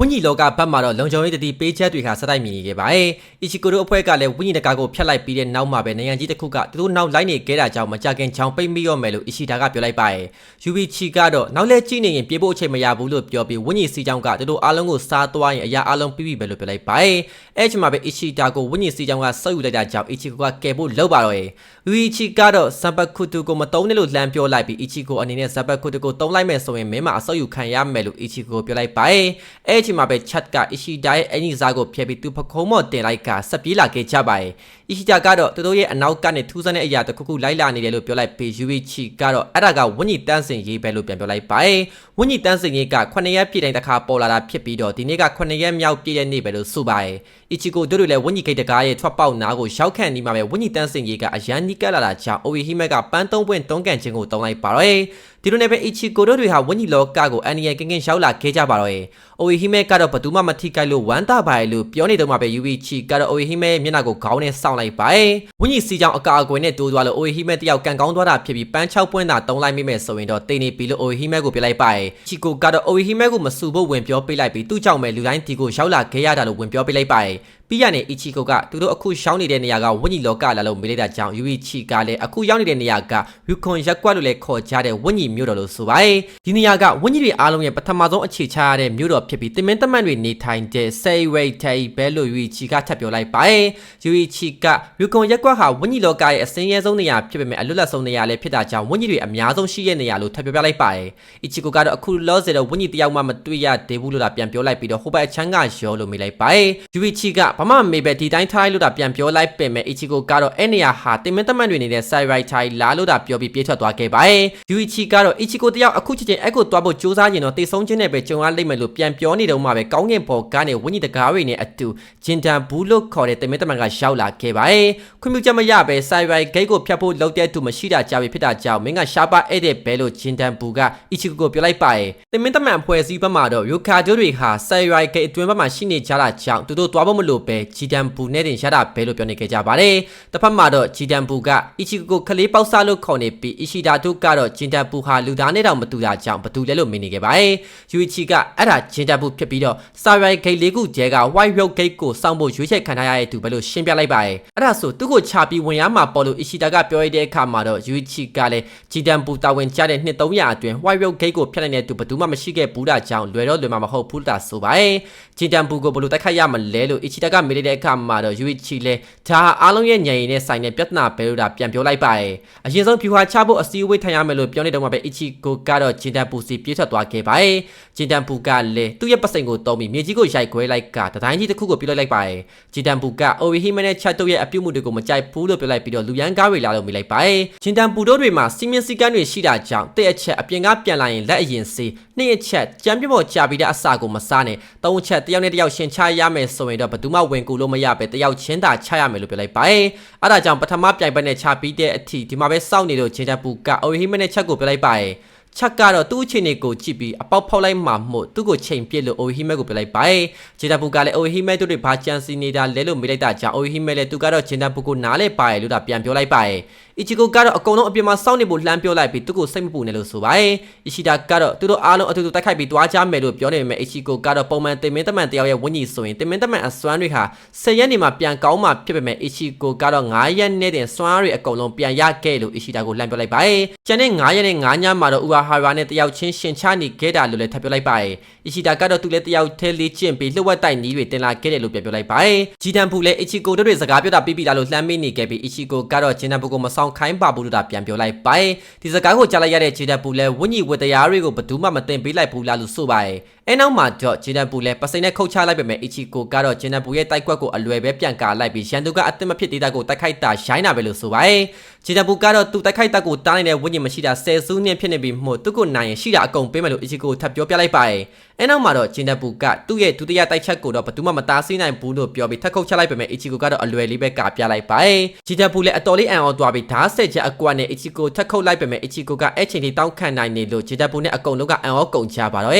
ဝင်းကြီးလောကဘက်မှာတော့လုံခြုံရေးတတိပေးချက်တွေကစတိုက်မြင်နေခဲ့ပါတယ်။အီချီကိုတို့အဖွဲ့ကလည်းဝင်းကြီးတကာကိုဖျက်လိုက်ပြီးတဲ့နောက်မှာပဲနိုင်ငံကြီးတစ်ခုကသူတို့နောက်လိုက်နေခဲ့တာကြောင့်မကြခင်ချောင်ပိတ်မိရောမယ်လို့အီချီတာကပြောလိုက်ပါတယ်။ UV ချီကတော့နောက်လဲကြည့်နေရင်ပြေဖို့အချိန်မရဘူးလို့ပြောပြီးဝင်းကြီးစီချောင်းကသူတို့အားလုံးကိုစားသွားရင်အရာအားလုံးပြီးပြီပဲလို့ပြောလိုက်ပါတယ်။အဲ့ဒီမှာပဲအီချီတာကိုဝင်းကြီးစီချောင်းကဆုပ်ယူလိုက်တာကြောင့်အီချီကိုကကယ်ဖို့လောက်ပါတော့ရဲ့။ UV ချီကတော့ဇဘတ်ခုတူကိုမတုံးနဲ့လို့လှမ်းပြောလိုက်ပြီးအီချီကိုအနေနဲ့ဇဘတ်ခုတူကိုတုံးလိုက်မယ်ဆိုရင်မင်းမအဆုပ်ယူခံရမယ်လို့အီချီကိုပြောလိုက်ပါတယ်။အဲ့ဒီမှာပဲ chat ကအီရှီဒါရဲ့အင်ဂျီစားကိုဖျက်ပြီးသူပခုံးမော့တင်လိုက်ကဆက်ပြေးလာခဲ့ကြပါတယ်။အီရှီဒါကတော့သူတို့ရဲ့အနောက်ကနေထူးဆန်းတဲ့အရာတစ်ခုခုလိုက်လာနေတယ်လို့ပြောလိုက်ပြီးယူဝီချီကတော့အဲ့ဒါကဝင်းကြီးတန်းစင်ရေးပဲလို့ပြန်ပြောလိုက်ပါတယ်။ဝင်းကြီးတန်းစင်ရေးက9ရက်ပြည့်တိုင်းတစ်ခါပေါ်လာတာဖြစ်ပြီးတော့ဒီနေ့က9ရက်မြောက်ပြည့်တဲ့နေ့ပဲလို့ဆိုပါတယ်။အီချီကိုတို့တို့လည်းဝင်းကြီးဂိတ်တကားရဲ့ထွက်ပေါက်နားကိုရောက်ခန့်နေမှာပဲဝင်းကြီးတန်းစင်ရေးကအရန်နီးကပ်လာတာကြောင့်အိုဝီဟီမက်ကပန်းသုံးပွင့်တုံးကန်ခြင်းကိုတုံးလိုက်ပါတော့။ ဒီလိုနဲ့ပဲအီချီကိုတို့တွေဟာဝင်းကြီးလောကကိုအန်နီယကင်းကင်းရောက်လာခဲ့ကြပါတော့။အိုဝီဟီမက်ကတော့ဘသူမှမထိခိုက်လို့ဝမ်းသာပါရဲ့လို့ပြောနေတော့မှပဲ UV ချီကတော့ OE ဟိမဲမျက်နှာကိုခေါင်းနဲ့စောင့်လိုက်ပါရဲ့ဝင်းကြီးစီကြောင်အကာအကွယ်နဲ့တိုးသွားလို့ OE ဟိမဲတယောက်ကန်ကောင်းသွားတာဖြစ်ပြီးပန်း6ပွင့်သာတုံးလိုက်မိမယ်ဆိုရင်တော့တိတ်နေပြီလို့ OE ဟိမဲကိုပြလိုက်ပါရဲ့ချီကိုကတော့ OE ဟိမဲကိုမစူဖို့ဝင်ပြောပေးလိုက်ပြီးသူ့ကြောင့်ပဲလူတိုင်းဒီကိုရောက်လာခဲ့ရတာလို့ဝင်ပြောပေးလိုက်ပါရဲ့ပြီးရနေအီချီကိုကသူတို့အခုရှောင်းနေတဲ့နေရာကဝင်းကြီးလောကလာလို့မေးလိုက်တာကြောင့်ယူဝီချီကလည်းအခုရောက်နေတဲ့နေရာကယူခွန်ရက်ကွက်လို့လည်းခေါ်ကြတဲ့ဝင်းကြီးမြို့တော်လို့ဆိုပါတယ်ဒီနေရာကဝင်းကြီးတွေအားလုံးရဲ့ပထမဆုံးအခြေချရတဲ့မြို့တော်ဖြစ်ပြီးတင်မင်းတမန်တွေနေထိုင်တဲ့ဆေးဝိတ်ထိုင်ဘဲလို့ယူဝီချီကထပ်ပြောလိုက်ပါတယ်ယူဝီချီကယူခွန်ရက်ကွက်ဟာဝင်းကြီးလောကရဲ့အစင်းရဲဆုံးနေရာဖြစ်ပေမဲ့အလွတ်လပ်ဆုံးနေရာလည်းဖြစ်တာကြောင့်ဝင်းကြီးတွေအများဆုံးရှိတဲ့နေရာလို့ထပ်ပြောပြလိုက်ပါတယ်အီချီကိုကတော့အခုလောဆယ်တော့ဝင်းကြီးတယောက်မှမတွေ့ရသေးဘူးလို့လာပြန်ပြောလိုက်ပြီးတော့ဟိုဘက်အချမ်းကရောလို့မေးလိုက်ပါတယ်ယူဝီချီကဘာမှမေးပဲဒီတိုင်းထားလို့တာပြန်ပြောလိုက်ပေမဲ့အီချီကိုကတော့အဲ့နေရာဟာတင်မင်းတမန်တွေနေတဲ့ side right ထိုင်လာလို့တာပြောပြီးပြေးထွက်သွားခဲ့ပါတယ်ယူအီချီကတော့အီချီကိုတယောက်အခုချက်ချင်းအဲ့ကိုသွားဖို့စူးစမ်းရင်တော့တေဆုံးခြင်းနဲ့ပဲကြုံရလိမ့်မယ်လို့ပြန်ပြောနေတော့မှပဲကောင်းကင်ဘော်ကနေဝင်းကြီးတကားတွေနဲ့အတူဂျင်တန်ဘူးလို့ခေါ်တဲ့တင်မင်းတမန်ကရောက်လာခဲ့ပါတယ်ခွင့်ပြုချက်မရပဲ side right gate ကိုဖျက်ဖို့လုပ်တဲ့သူမရှိတာကြောက်ဖြစ်တာကြောင့်မင်းကရှားပါအဲ့တဲ့ဘဲလို့ဂျင်တန်ဘူးကအီချီကိုကိုပြောလိုက်ပါတယ်တင်မင်းတမန်ဖွဲ့စည်းဘက်မှာတော့ယူကာဒိုတွေဟာ side right gate အတွင်းဘက်မှာရှိနေကြတာကြောင့်သူတို့သွားဖို့မလို့ပဲဂျီတန်ဘူးနဲ့တင်ရတာပဲလို့ပြောနေခဲ့ကြပါတယ်။တစ်ဖက်မှာတော့ဂျီတန်ပူကအီချီကိုခလေးပေါက်စားလို့ခေါ်နေပြီးအီရှီဒါတို့ကတော့ဂျင်တန်ပူဟာလူသားနဲ့တောင်မတူတာကြောင့်ဘသူလဲလို့မင်းနေခဲ့ပါတယ်။ယူအီချီကအဲ့ဒါဂျင်တန်ပူဖြစ်ပြီးတော့စာရိုက်ဂိတ်လေးခုကျဲက White Road Gate ကိုစောင့်ဖို့ရွေးချယ်ခံထားရတဲ့သူပဲလို့ရှင်းပြလိုက်ပါတယ်။အဲ့ဒါဆိုသူ့ကိုချပြီးဝင်ရမှာပေါ်လို့အီရှီဒါကပြောရတဲ့အခါမှာတော့ယူအီချီကလည်းဂျီတန်ပူတာဝန်ကျတဲ့နှစ်300အတွင်း White Road Gate ကိုဖျက်နိုင်တဲ့သူဘသူမှမရှိခဲ့ဘူးတာကြောင့်လွယ်တော့လွယ်မှာမဟုတ်ဘူးတာဆိုပါတယ်။ဂျီတန်ပူကိုဘလို့တိုက်ခိုက်ရမလဲလို့အီချီဒါကမေးတဲ့အခါမှာတော့ယူအီချီလည်းဒါအားလုံးရဲ့ညံရည်နဲ့ဆိုင်တဲ့ပြဿနာပဲလို့ဒါပြန်ပြောလိုက်ပါတယ်အရင်ဆုံးဖြူဟာချဖို့အစည်းအဝေးထိုင်ရမယ်လို့ပြောနေတော့မှပဲအီချီကိုကတော့ဂျင်တန်ပူစီပြေးထွက်သွားခဲ့ပါတယ်ဂျင်တန်ပူကလည်းသူ့ရဲ့ပစိန်ကိုတုံးပြီးမြေကြီးကိုရိုက်ခွဲလိုက်ကတတိုင်းကြီးတစ်ခုကိုပြလိုက်လိုက်ပါတယ်ဂျင်တန်ပူကအိုဝီဟီမနဲ့ချက်တို့ရဲ့အပြုတ်မှုတွေကိုမကြိုက်ဘူးလို့ပြောလိုက်ပြီးတော့လူရန်ကားတွေလာလို့မိလိုက်ပါတယ်ဂျင်တန်ပူတို့တွေမှာစီမင်းစည်းကမ်းတွေရှိတာကြောင့်တဲ့အချက်အပြင်ကပြန်လာရင်လက်အရင်စီနှစ်အချက်ကြမ်းပြဖို့ကြာပြီးတဲ့အစာကိုမစားနဲ့သုံးချက်တယောက်နဲ့တယောက်ရှင်ချရမယ်ဆိုရင်တော့ဘယ်သူမှဝင်ကူလို့မရပဲတယောက်ချင်းသာချရမယ်လို့ပြောလိုက်ပါတယ်။အဲဒါကြောင့်ပထမပြိုင်ပွဲနဲ့ချပြီးတဲ့အထိဒီမှာပဲစောင့်နေလို့ချင်းချပူကအိုဟီမနဲ့ချက်ကိုပြောလိုက်ပါတယ်။ချက်ကတော့သူ့အခြေအနေကိုကြည့်ပြီးအပေါက်ဖောက်လိုက်မှမို့သူ့ကိုချိန်ပစ်လို့အိုဟီမဲကိုပြလိုက်ပါတယ်ဂျင်တပူကလည်းအိုဟီမဲတို့တွေဘာချန်စီနေတာလဲလို့မေးလိုက်တာကြောင့်အိုဟီမဲလည်းသူကတော့ဂျင်တပူကိုနားလဲပါတယ်လို့ဒါပြန်ပြောလိုက်ပါတယ် အီချီကိုကတော့အကုန်လုံးအပြင်မှာစောင့်နေဖို့လှမ်းပြောလိုက်ပြီးသူ့ကိုစိတ်မပူနဲ့လို့ဆိုပါတယ်အီချီတာကတော့သူတို့အားလုံးအတူတူတိုက်ခိုက်ပြီးတွားကြမယ်လို့ပြောနေပေမဲ့အီချီကိုကတော့ပုံမှန်တင်မင်းတမန်တယောက်ရဲ့ဝင်းကြီးဆိုရင်တင်မင်းတမန်အစွမ်းတွေဟာ10ရက်နေမှာပြန်ကောင်းမှဖြစ်ပေမဲ့အီချီကိုကတော့9ရက်နဲ့တင်စွမ်းတွေအကုန်လုံးပြန်ရခဲ့လို့အီချီတာကိုလှမ်းပြောလိုက်ပါတယ်ကျန်တဲ့9ရက်နဲ့9ညမှာတော့ဥဟာဟာရာနဲ့တယောက်ချင်းရှင်ချနေခဲ့တာလို့လည်းထပ်ပြောလိုက်ပါတယ်အီချီတာကတော့သူလည်းတယောက်ထဲလေးကျင့်ပြီးလှုပ်ဝက်တိုက်နီးတွေတင်လာခဲ့တယ်လို့ပြန်ပြောလိုက်ပါတယ်ဂျီတန်ဖူလည်းအီချီကိုတို့တွေစကားပြောတာပြီးပြီလားလို့လှမ်းမေးနေခဲ့ပြီးအီချီကိုကတော့ဂျင်တန်ဖူကိုမဆောင်ခိုင်းပါဘူးလို့ဒါပြန်ပြောလိုက်ပါတယ်ဒီစကားကိုကြားလိုက်ရတဲ့ဂျီတန်ဖူလည်းဝင်းကြီးဝတ္တရားတွေကိုဘယ်သူမှမတင်ပေးလိုက်ဘူးလားလို့ဆိုပါတယ် အဲနောက်မှာတော့ဂျင်တန်ပူလည်းပစိန်နဲ့ခုတ်ချလိုက်ပေမဲ့အီချီကိုကတော့ဂျင်တန်ပူရဲ့တိုက်ကွက်ကိုအလွယ်ပဲပြန်ကာလိုက်ပြီးရန်သူကအသစ်မဖြစ်သေးတာကိုတိုက်ခိုက်တာရိုင်းတာပဲလို့ဆိုပါတယ်ဂျင်တန်ပူကတော့သူတိုက်ခိုက်တာကိုတားနေတဲ့ဝိညာဉ်မရှိတာဆယ်စုနှစ်ဖြစ်နေပြီမို့သူ့ကိုနိုင်ရင်ရှိတာအကုန်ပေးမယ်လို့အီချီကိုထပ်ပြောပြလိုက်ပါတယ်အဲနောက်မှာတော့ဂျင်တန်ပူကသူ့ရဲ့ဒုတိယတိုက်ချက်ကိုတော့ဘယ်သူမှမတားဆီးနိုင်ဘူးလို့ပြောပြီးထပ်ခုတ်ချလိုက်ပေမဲ့အီချီကိုကတော့အလွယ်လေးပဲကာပြလိုက်ပါတယ်ဂျင်တန်ပူလည်းအတော်လေးအံ့ဩသွားပြီးဓာတ်ဆက်ချက်အကွက်နဲ့အီချီကိုထပ်ခုတ်လိုက်ပေမဲ့အီချီကိုကအဲ့ချိန်ထိတောင်းခံနိုင်နေလို့ဂျင်တန်ပူနဲ့အကုန်လုံးကအံ့ဩကုန်ကြပါတော့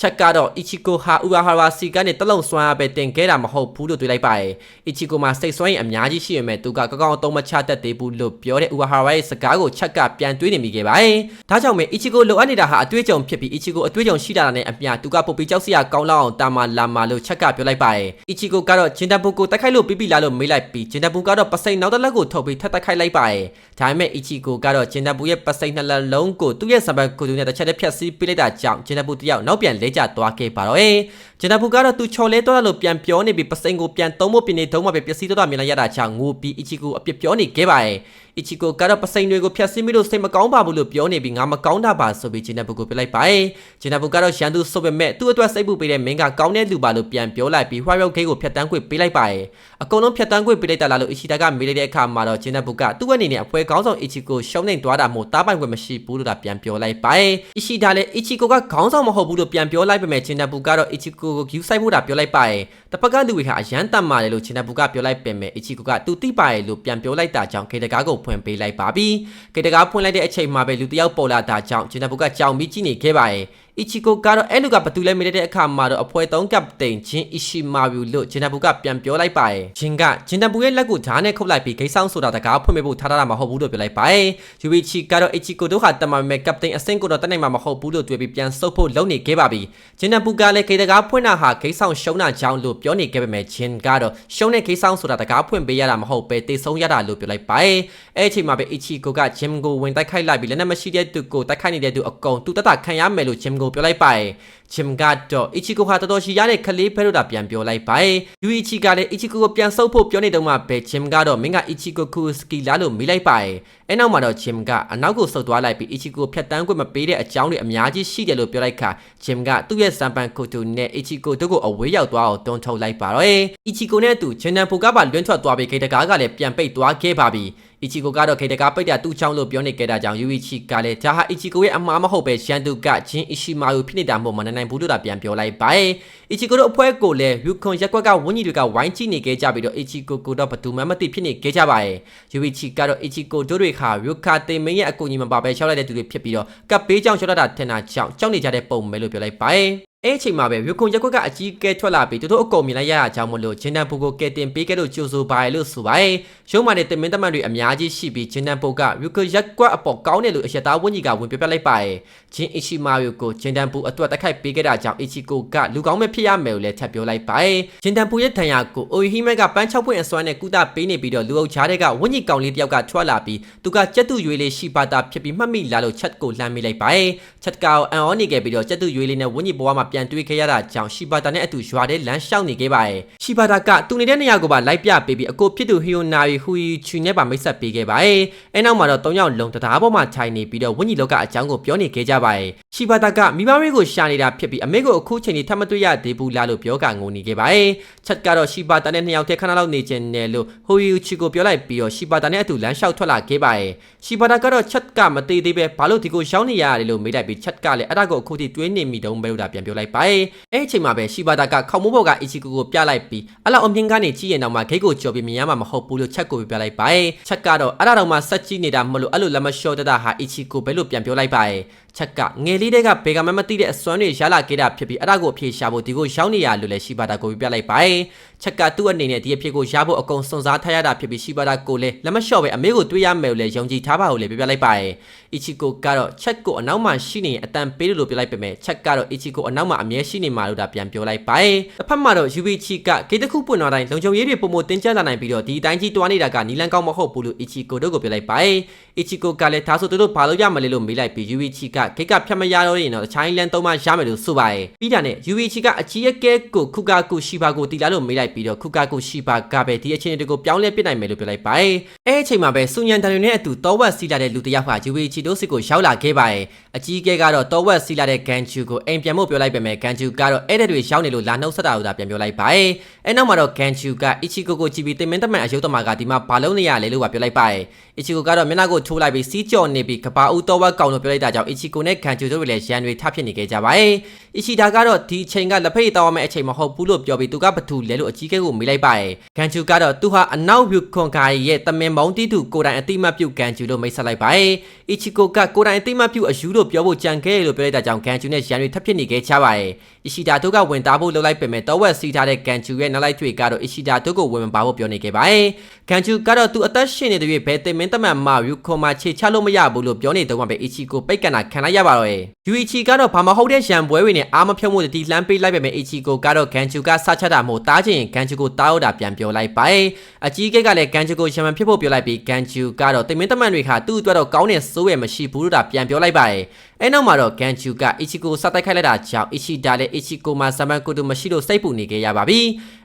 ချက်ကတော့အီချီကိုဟာဥဟာဟာရာစီကနေတလုံးစွမ်းအားပဲတင်ခဲ့တာမဟုတ်ဘူးလို့တွေးလိုက်ပါတယ်အီချီကိုမှာစိတ်စွမ်းရင်အများကြီးရှိရမယ်သူကကောင်းကောင်းအသုံးမချတတ်သေးဘူးလို့ပြောတဲ့ဥဟာဟာရာရဲ့စကားကိုချက်ကပြန်တွေးနေမိခဲ့ပါတယ်ဒါကြောင့်ပဲအီချီကိုလိုအပ်နေတာဟာအတွေ့အကြုံဖြစ်ပြီးအီချီကိုအတွေ့အကြုံရှိတာနဲ့အမျှသူကကပုတ်ပြီးကြောက်စရာကောင်းလောက်အောင်တာမာလာမာလို့ချက်ကပြောလိုက်ပါတယ်အီချီကိုကတော့ဂျင်တပူကိုတိုက်ခိုက်လို့ပြီးပြီလားလို့မေးလိုက်ပြီးဂျင်တပူကတော့ပစိန်နောက်တစ်လက်ကိုထုတ်ပြီးထပ်တိုက်ခိုက်လိုက်ပါတယ်ဒါပေမဲ့အီချီကိုကတော့ဂျင်တပူရဲ့ပစိန်နှစ်လက်လုံးကိုသူ့ရဲ့စပန်ကိုသူနဲ့တစ်ချက်တည်းဖြတ်စီးပေးလိုက်တာကြောင့်ဂျင်တပူတယောက်နောက်ပြန်လဲကျသွားခဲ့ပါတော့တယ်ဂျင်တပူကတော့သူချော်လဲသွားတယ်လို့ပြန်ပြောနေပြီးပစိန်ကိုပြန်သုံးဖို့ပြင်နေတုံးမှပဲပျက်စီးသွားတာမြင်လိုက်ရတာကြောင့်ငိုပြီးအီချီကိုအပြစ်ပြောနေခဲ့ပါတယ် အီချီကိုကတော့ပစိန်တွေကိုဖျက်ဆီးမိလို့စိတ်မကောင်းပါဘူးလို့ပြောနေပြီးငါမကောင်းတာပါဆိုပြီးဂျင်နဘူကိုပြောလိုက်ပါတယ်ဂျင်နဘူကတော့ရန်သူဆိုပေမဲ့သူ့အတွက်စိတ်ပူပေးတဲ့မင်းကကောင်းတဲ့လူပါလို့ပြန်ပြောလိုက်ပြီးဟွာရောက်ခေးကိုဖျက်တမ်းခွင့်ပေးလိုက်ပါတယ်အကုန်လုံးဖျက်တမ်းခွင့်ပေးလိုက်တာလားလို့အီချီတာကမေးလိုက်တဲ့အခါမှာတော့ဂျင်နဘူကသူ့အနေနဲ့အဖွဲကောင်းဆောင်အီချီကိုရှုံးနေသွားတာမို့တားပိုင်ခွင့်မရှိဘူးလို့သာပြန်ပြောလိုက်ပါတယ်အီချီတာလည်းအီချီကိုကခေါင်းဆောင်မဟုတ်ဘူးလို့ပြန်ပြောလိုက်ပေမဲ့ဂျင်နဘူကတော့အီချီကိုကိုယူဆိုင်ဖို့တာပြောလိုက်ပါတယ်တစ်ဖက်ကလူတွေဟာအရန်တတ်မာတယ်လို့ဂျင်နဘူကပြောလိုက်ပေမဲ့အီချီကိုကသူတိပါတယ်လို့ပြန်ပြောလိုက်တာကြောင့်ခေတကားကိုဖွင့်ပေးလိုက်ပါပြီခေတကားဖွင့်လိုက်တဲ့အချိန်မှာပဲလူတစ်ယောက်ပေါ်လာတာကြောင့်ဂျင်နဘူကကြောင်ပြီးကြည့်နေခဲ့ပါတယ် အီချီကိုကတော့အဲ့လူကဘသူလဲမေးတဲ့အခါမှာတော့အဖွဲသုံးကပ်တိန်ချင်းအီရှီမာယူလို့ဂျင်နဘူကပြန်ပြောလိုက်ပါတယ်ဂျင်ကဂျင်နဘူရဲ့လက်ကိုဓာတ်နဲ့ခုတ်လိုက်ပြီးဂိတ်ဆောင်ဆိုတာတကားဖွင့်ပေးဖို့ထားထားတာမဟုတ်ဘူးလို့ပြောလိုက်ပါတယ်ယူဘီချီကတော့အီချီကိုတို့ဟာတမန်မဲ့ကပ်တိန်အဆင့်ကိုတော့တနိုင်မှာမဟုတ်ဘူးလို့တွေ့ပြီးပြန်ဆုတ်ဖို့လုပ်နေခဲ့ပါပြီဂျင်နဘူကလည်းဂိတ်တကားဖွင့်တာဟာဂိတ်ဆောင်ရှုံးတာကြောင့်လို့ပြောနေခဲ့ပေမဲ့ဂျင်ကတော့ရှုံးတဲ့ဂိတ်ဆောင်ဆိုတာတကားဖွင့်ပေးရတာမဟုတ်ပဲတေဆုံးရတာလို့ပြောလိုက်ပါတယ်အဲ့အချိန်မှာပဲအီချီကိုကဂျင်ကိုဝင်တိုက်ခိုက်လိုက်ပြီးလက်နက်မရှိတဲ့သူကိုတိုက်ခိုက်နေတဲ့သူအကုန်သူတတ်တာခံရမယ်လို့ဂျင်ကိုပြောလိုက်ပါတယ်ဂျင်ကတော့အီချီကိုဟာတော်တော်ရှိရတဲ့ကလေးဖဲလို့တာပြန်ပြောလိုက်ပါတယ်ယူအီချီကလည်းအီချီကိုကိုပြန်ဆုပ်ဖို့ပြောနေတော့မှပဲဂျင်ကတော့မင်းကအီချီကိုကူစကီလာလို့မေးလိုက်ပါတယ်အဲနောက်မှာတော့ဂျင်ကအနောက်ကိုဆုပ်သွားလိုက်ပြီးအီချီကိုဖြတ်တန်းခွင့်မပေးတဲ့အကြောင်းတွေအများကြီးရှိတယ်လို့ပြောလိုက်ခါဂျင်ကသူ့ရဲ့စံပန်ကိုတူနဲ့အီချီကိုတို့ကိုအဝေးရောက်သွားအောင်တွန်းထုတ်လိုက်ပါတော့အီချီကိုနဲ့အတူဂျင်နန်ဖိုကပါလွန်းထွက်သွားပြီးခေတကားကလည်းပြန်ပိတ်သွားခဲ့ပါပြီ အီချီကိုကတော့ခေတကာပိတ်တာသူ့ချောင်းလို့ပြောနေကြတာကြောင့်ယူအီချီကလည်းဒါဟာအီချီကိုရဲ့အမှားမဟုတ်ပဲရှန်တူကဂျင်အီရှီမာယိုဖြစ်နေတာမို့မနိုင်နိုင်ဘူးလို့တာပြန်ပြောလိုက်ပါတယ်အီချီကိုတို့အဖွဲကိုလည်းယူခွန်ရက်ကွက်ကဝင်းကြီးတွေကဝိုင်းကြည့်နေကြကြပြီးတော့အီချီကိုကိုတော့ဘသူမှမသိဖြစ်နေကြကြပါတယ်ယူအီချီကတော့အီချီကိုတို့တွေခါယူခါတေမင်းရဲ့အကူအညီမပါပဲရှောက်လိုက်တဲ့သူတွေဖြစ်ပြီးတော့ကပ်ပေးကြောင်ရှောက်တာထင်တာကြောင့်ကြောက်နေကြတဲ့ပုံပဲလို့ပြောလိုက်ပါတယ် အဲ့အချိန်မှာပဲရွခွန်ရက်ကွက်ကအကြီးကဲထွက်လာပြီးသူတို့အကုန်မြင်လိုက်ရတာကြောင့်မလို့ဂျင်တန်ပူကိုကဲတင်ပေးခဲ့လို့ကြိုဆိုပါရလို့ဆိုပါတယ်ရုံးမာတဲ့တင်မင်းတမန်တွေအများကြီးရှိပြီးဂျင်တန်ပူကရွခွန်ရက်ကွက်အပေါ်ကောင်းတယ်လို့အရှက်သားဝင်းကြီးကဝင်ပြပြလိုက်ပါတယ်ဂျင်အီရှီမာယိုကိုဂျင်တန်ပူအတွက်တက်ခိုက်ပေးခဲ့တာကြောင့်အီချီကိုကလူကောင်းမဲ့ဖြစ်ရမယ်လို့လည်းထပ်ပြောလိုက်ပါတယ်ဂျင်တန်ပူရဲ့ထံရကိုအိုဟီမက်ကပန်း6ပွင့်အစွမ်းနဲ့ကုသပေးနေပြီးတော့လူအုပ်ချားတဲ့ကဝင်းကြီးကောင်လေးတယောက်ကထွက်လာပြီးသူကကြက်တူရွေးလေးရှိပါတာဖြစ်ပြီးမှတ်မိလာလို့ချက်ကိုလှမ်းမိလိုက်ပါတယ်ချက်ကောအန်အောနေခဲ့ပြီးတော့ကြက်တူရွေးလေးနဲ့ဝင်းကြီးဘဝမှာပြန်တွေ့ခဲ့ရတာကြောင့်ရှီဘာတာနဲ့အတူရွာတဲ့လမ်းလျှောက်နေခဲ့ပါတယ်။ရှီဘာတာကသူနေတဲ့နေရာကိုပါလိုက်ပြပေးပြီးအကိုဖြစ်သူဟီယိုနာရီဟူယီချူနဲ့ပါမိတ်ဆက်ပေးခဲ့ပါတယ်။အဲနောက်မှာတော့၃ယောက်လုံးတရားပေါ်မှာထိုင်နေပြီးတော့ဝင်းကြီးလောကအကြောင်းကိုပြောနေခဲ့ကြပါတယ်။ရှီဘာတာကမိဘမေကိုရှာနေတာဖြစ်ပြီးအမေကိုအခုချိန်ထိထပ်မတွေ့ရသေးဘူးလားလို့ပြောကငိုနေခဲ့ပါတယ်။ချက်ကတော့ရှီဘာတာနဲ့နှစ်ယောက်တည်းခဏလောက်နေခြင်းနဲ့လို့ဟူယီချူကိုပြောလိုက်ပြီးတော့ရှီဘာတာနဲ့အတူလမ်းလျှောက်ထွက်လာခဲ့ပါတယ်။ရှီဘာတာကတော့ချက်ကမသေးသေးပဲဘာလို့ဒီကိုရှောင်းနေရရတယ်လို့မေးလိုက်ပြီးချက်ကလည်းအဲ့ဒါကိုအခုထိတွေးနေမိတုံးပဲလို့ဒါပြန်ပြောလိုက်ပါတယ်။အဲအချိန်မှာပဲရှီဘာတာကခေါမိုးဘော်ကအီချီကိုကိုပြလိုက်ပြီးအလောက်အမြင့်ကနေကြည့်ရင်တော့မှဂိတ်ကိုကြော်ပြီးမြင်ရမှာမဟုတ်ဘူးလို့ချက်ကိုပြလိုက်ပါတယ်ချက်ကတော့အဲ့ဒါတော့မှဆက်ကြည့်နေတာမလို့အဲ့လိုလက်မလျှော့တတာဟာအီချီကိုပဲလို့ပြန်ပြောလိုက်ပါတယ်ချက်ကငယ်လေးတွေကဘေကမမသိတဲ့အစွမ်းတွေရလာခဲ့တာဖြစ်ပြီးအဲ့ဒါကိုအဖြေရှာဖို့ဒီကိုရှောင်းနေရလို့လည်းရှီဘာတာကိုပြလိုက်ပါတယ်ချက်ကသူ့အနေနဲ့ဒီအဖြစ်ကိုရဖို့အကုန်စွန်စားထားရတာဖြစ်ပြီးရှီဘာတာကိုလည်းလက်မလျှော့ပဲအမေကိုတွေးရမယ်လို့လည်းယုံကြည်ထားပါကိုလည်းပြပြလိုက်ပါတယ်အီချီကိုကတော့ချက်ကိုအနောက်မှာရှိနေအတန်ပေးလို့ပြောလိုက်ပေမဲ့ချက်ကတော့အီချီကိုအနောက်မှာအမြဲရှိနေမှာလို့ဒါပြန်ပြောလိုက်ပါတယ်တစ်ဖက်မှာတော့ယူဘီချီကဂိတ်တစ်ခုပွင့်သွားတိုင်းလုံခြုံရေးတွေပုံမတင်ကျလာနိုင်ပြီးတော့ဒီအတိုင်းကြီးတွားနေတာကနီလန်ကောင်းမဟုတ်ဘူးလို့အီချီကိုတို့ကိုပြောလိုက်ပါတယ်အီချီကိုကလည်းဒါဆိုသူတို့ဘာလို့ရမလဲလို့မေးလိုက်ပြီးယူဘီချီကဂိတ်ကဖြတ်မရတော့ရင်တော့တခြားလန်သုံးမှရမယ်လို့ဆိုပါတယ်ပြီးတာနဲ့ယူဘီချီကအကြီးအကဲကိုခုကာကိုရှိပါကိုတီလာလို့မေးလိုက်ပြီးတော့ခုကာကိုရှိပါကပဲဒီအခြေအနေတွေကိုပြောင်းလဲပြစ်နိုင်မယ်လို့ပြောလိုက်ပါတယ်အဲအချိန်မှာပဲစူညန်တန်တွေနဲ့အတူတောဝက်စီလာတဲ့လူတစ်ယောက်ကယူဘီချီတို့စစ်ကိုရောက်လာခဲ့ပါတယ်အကြီးအကဲကတော့တောဝက်စီလာတဲ့ဂန်ချူကိုအိမ်ပြန်ဖို့ပြောလိုက်ပေမဲ့ဂန်ချူကတော့အဲ့တဲ့တွေရောက်နေလို့လာနှုတ်ဆက်တာကိုသာပြန်ပြောလိုက်ပါတယ်အဲနောက်မှာတော့ဂန်ချူကအီချီကိုကိုကြည့်ပြီးတင်မင်းတမန်အယုတ်တမကဒီမှာဘာလုံးနေရလဲလို့ပါပြောလိုက်ပါတယ် အီချီကိုကတော့မျက်နှာကိုထိုးလိုက်ပြီးစီးကြော်နေပြီးကဘာဦးတောဝက်ကောင်လို့ပြောလိုက်တာကြောင့်အီချီကိုနဲ့ဂန်ချူတို့တွေလည်းရန်တွေထဖြစ်နေခဲ့ကြပါတယ်အီချီတာကတော့ဒီအချိန်ကလက်ဖိတ်တောင်းမယ့်အချိန်မဟုတ်ဘူးလို့ပြောပြီးသူကဘသူလဲလို့အကြီးကဲကိုမေးလိုက်ပါတယ်ဂန်ချူကတော့သူဟာအနောက်ဗျူခွန်ကာရဲ့တမင်မောင်းတီးသူကိုတိုင်အတိမပြုတ်ဂန်ချူလို့မိတ်ဆက်လိုက်ပါတယ်အီချီကိုကကိုတိုင်အတိမပြုတ်အယူလို့ပြောဖို့ကြံခဲ့လို့ပြောလိုက်တာကြောင့်ဂန်ချူနဲ့ရန်တွေထပ်ဖြစ်နေခဲ့ကြပါတယ် အီချီတာတို့ကဝင်သားဖို့လှုပ်လိုက်ပေမဲ့တောဝက်စီးထားတဲ့ဂန်ချူရဲ့နောက်လိုက်ထွေကတော့အီချီတာတို့ကိုဝင်မပါဖို့ပြောနေခဲ့ပါတယ်ဂန်ချူကတော့သူအသက်ရှင်နေတဲ့၍ဘယ်တင်မင်းတမန်မှဗျူခွန်မှာခြေချလို့မရဘူးလို့ပြောနေတော့မှပဲအီချီကိုပိတ်ကန်တာခံလိုက်ရပါတော့ရဲ့ ယူအီချီကတော့ဘာမဟုတ်တဲ့ရန်ပွဲတွေနဲ့အာမဖြုံမှုတတိလှမ်းပေးလိုက်ပေမဲ့အီချီကိုကတော့ဂန်ချူကစချတာမို့တားချင်ဂန်ချူကိုတားဟုတ်တာပြန်ပြောလိုက်ပါတယ်အကြီးကဲကလည်းဂန်ချူကိုရန်မန်ဖြစ်ဖို့ပြောလိုက်ပြီးဂန်ချူကတော့တိမ်မင်းတမန်တွေခါသူ့အတွက်တော့ကောင်းတဲ့စိုးရမရှိဘူးလို့တာပြန်ပြောလိုက်ပါတယ်အဲနောက်မှာတော့ဂန်ချူကအီချီကိုစတိုက်ခိုက်လိုက်တာကြောင့်အီချီဒါလည်းအီချီကိုမှာဆမန်ကိုတိုမရှိလို့စိတ်ပူနေခဲ့ရပါပြီ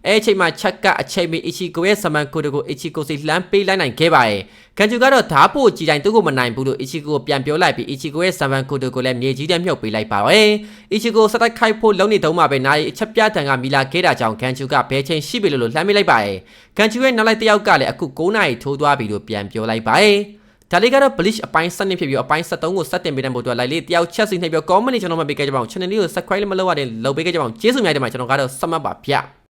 အဲအချိန်မှာချက်ကအချိန်မီအီချီကိုရဲ့ဆမန်ကိုတိုကိုအီချီကိုစီလှမ်းပေးလိုက်နိုင်ခဲ့ပါတယ် ဂန်ချူကတော့ဓာတ်ပို့ကြည်တိုင်းသူ့ကိုမနိုင်ဘူးလို့အီချီကိုပြန်ပြောလိုက်ပြီးအီချီကိုရဲ့ဆမန်ကိုတိုကိုလည်းမြေကြီးထဲမြုပ်ပေးလိုက်ပါပဲအီချီကိုစတိုက်ခိုက်ဖို့လုံနေတုံးမှာပဲနိုင်အချက်ပြတန်ကမီလာခဲ့တာကြောင့်ဂန်ချူကဘဲချင်းရှိပြီလို့လှမ်းပေးလိုက်ပါတယ်ဂန်ချူရဲ့နောက်လိုက်တစ်ယောက်ကလည်းအခု9နာရီထိုးသွားပြီလို့ပြန်ပြောလိုက်ပါတယ်ဒါလေးကတော့ bleach အပိုင်း7ဖြစ်ပြီးအပိုင်း73ကိုစတင်ပေးတဲ့ပို့တော့လိုက်လေးတယောက်ချက်စီနှိပ်ပြီး comment ကျွန်တော်မှပေးခဲ့ကြပါအောင် channel လေးကို subscribe လည်းမလုပ်ရတဲ့လုပ်ပေးခဲ့ကြပါအောင်ကျေးဇူးများတင်ပါတယ်ကျွန်တော်ကတော့စမတ်ပါဗျ